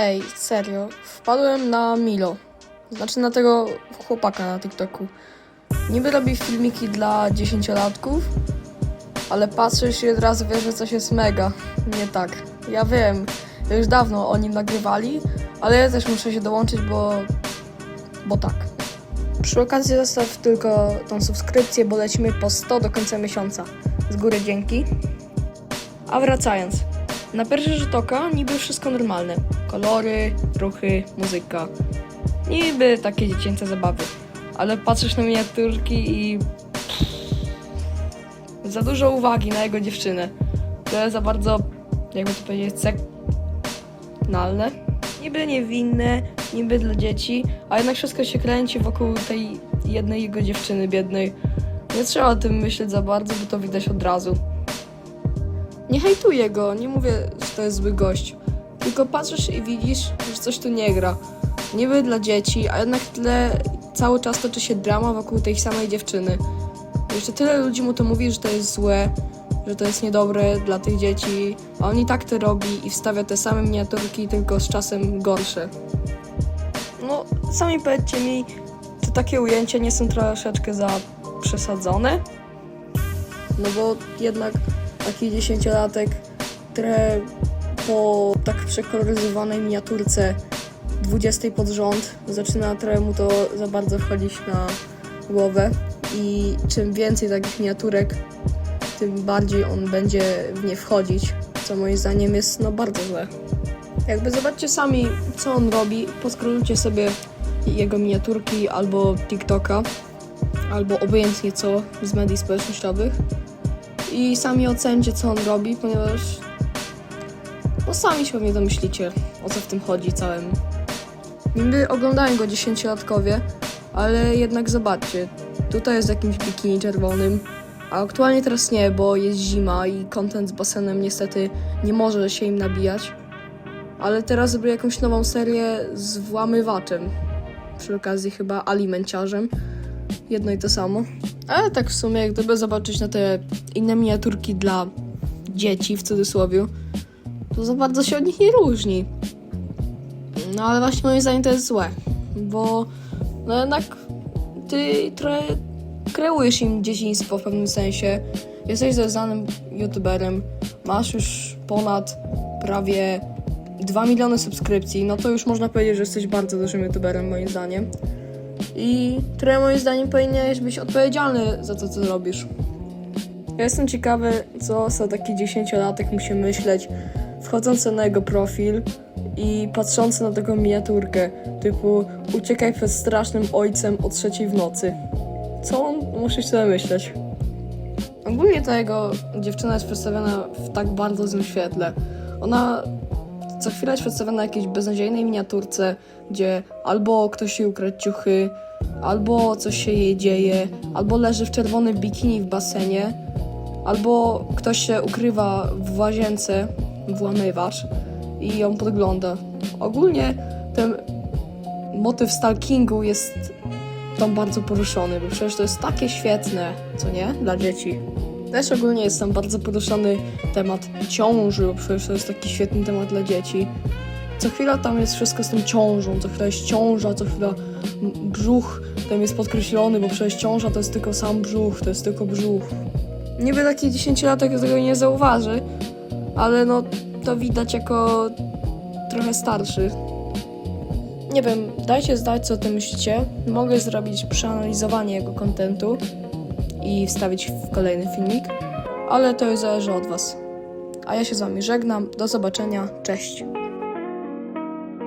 Ej, serio, wpadłem na Milo. Znaczy na tego chłopaka na TikToku. Niby robi filmiki dla dziesięciolatków, ale patrzysz i od razu wiesz, że coś jest mega. Nie tak. Ja wiem, już dawno o nim nagrywali, ale ja też muszę się dołączyć, bo... bo tak. Przy okazji zostaw tylko tą subskrypcję, bo lecimy po 100 do końca miesiąca. Z góry dzięki. A wracając. Na pierwszy rzut oka niby wszystko normalne. Kolory, ruchy, muzyka. Niby takie dziecięce zabawy. Ale patrzysz na miniaturki i... Za dużo uwagi na jego dziewczynę. To jest za bardzo, jakby to powiedzieć, seknalne. Niby niewinne, niby dla dzieci, a jednak wszystko się kręci wokół tej jednej jego dziewczyny biednej. Nie trzeba o tym myśleć za bardzo, bo to widać od razu. Nie hejtuję go, nie mówię, że to jest zły gość. Tylko patrzysz i widzisz, że coś tu nie gra. Niby dla dzieci, a jednak tyle cały czas toczy się drama wokół tej samej dziewczyny. Jeszcze tyle ludzi mu to mówi, że to jest złe, że to jest niedobre dla tych dzieci, a on i tak to robi i wstawia te same miniaturki, tylko z czasem gorsze. No, sami powiedzcie mi, czy takie ujęcia nie są troszeczkę za przesadzone? No bo jednak taki dziesięciolatek trochę po tak przekoloryzowanej miniaturce 20 pod rząd zaczyna trochę mu to za bardzo wchodzić na głowę. I czym więcej takich miniaturek, tym bardziej on będzie w nie wchodzić, co moim zdaniem jest no bardzo złe. Jakby zobaczcie sami, co on robi, poskrolujcie sobie jego miniaturki albo TikToka, albo obojętnie co z mediów społecznościowych i sami ocencie, co on robi, ponieważ no sami się pewnie domyślicie, o co w tym chodzi całym. Niby oglądają go dziesięciolatkowie, ale jednak zobaczcie, tutaj jest w jakimś bikini czerwonym, a aktualnie teraz nie, bo jest zima i content z basenem niestety nie może się im nabijać. Ale teraz zrobię jakąś nową serię z włamywaczem. Przy okazji chyba alimenciarzem. Jedno i to samo. Ale tak w sumie, gdyby zobaczyć na te inne miniaturki dla dzieci, w cudzysłowie, to za bardzo się od nich nie różni. No ale właśnie moim zdaniem to jest złe, bo no jednak ty trochę kreujesz im dzieciństwo w pewnym sensie. Jesteś znanym youtuberem, masz już ponad prawie 2 miliony subskrypcji, no to już można powiedzieć, że jesteś bardzo dużym youtuberem moim zdaniem. I trochę moim zdaniem powinieneś być odpowiedzialny za to, co robisz. Ja jestem ciekawy, co za taki dziesięciolatek musi myśleć, wchodzący na jego profil i patrzący na taką miniaturkę, typu uciekaj przed strasznym ojcem o trzeciej w nocy. Co on musi sobie myśleć? Ogólnie ta jego dziewczyna jest przedstawiona w tak bardzo złym świetle. Ona co chwilę jest przedstawiona na jakiejś beznadziejnej miniaturce, gdzie albo ktoś jej ukradł ciuchy, albo coś się jej dzieje, albo leży w czerwonym bikini w basenie, albo ktoś się ukrywa w łazience, włamywacz i ją podgląda. Ogólnie ten motyw stalkingu jest tam bardzo poruszony, bo przecież to jest takie świetne, co nie? Dla dzieci. Też ogólnie jest tam bardzo poruszony temat ciąży, bo przecież to jest taki świetny temat dla dzieci. Co chwila tam jest wszystko z tą ciążą, co chwila jest ciąża, co chwila brzuch tam jest podkreślony, bo przecież ciąża to jest tylko sam brzuch, to jest tylko brzuch. Niby taki dziesięciolatek tego nie zauważy, ale no to widać jako trochę starszy. Nie wiem, dajcie znać co o tym myślicie. Mogę zrobić przeanalizowanie jego kontentu i wstawić w kolejny filmik, ale to już zależy od Was. A ja się z Wami żegnam, do zobaczenia, cześć.